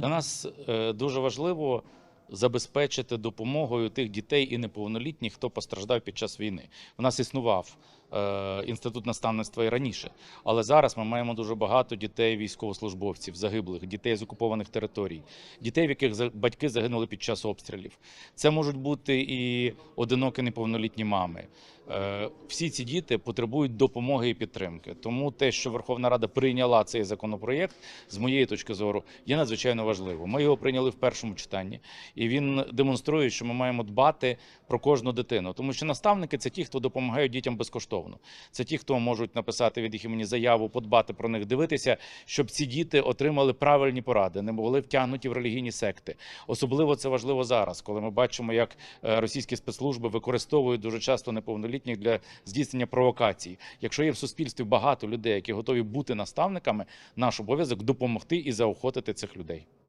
Для нас е, дуже важливо забезпечити допомогою тих дітей і неповнолітніх, хто постраждав під час війни. У нас існував інститут наставництва і раніше, але зараз ми маємо дуже багато дітей, військовослужбовців, загиблих, дітей з окупованих територій, дітей, в яких батьки загинули під час обстрілів. Це можуть бути і одинокі неповнолітні мами. Е, Всі ці діти потребують допомоги і підтримки. Тому те, що Верховна Рада прийняла цей законопроєкт, з моєї точки зору, є надзвичайно важливо. Ми його прийняли в першому читанні, і він демонструє, що ми маємо дбати про кожну дитину. Тому що наставники це ті, хто допомагають дітям безкоштовно. Це ті, хто можуть написати від їх імені заяву, подбати про них, дивитися, щоб ці діти отримали правильні поради, не були втягнуті в релігійні секти. Особливо це важливо зараз, коли ми бачимо, як е, російські спецслужби використовують дуже часто неповнолітніх для здійснення провокацій. Якщо є в суспільстві багато людей, які готові бути наставниками, наш обов'язок допомогти і заохотити цих людей.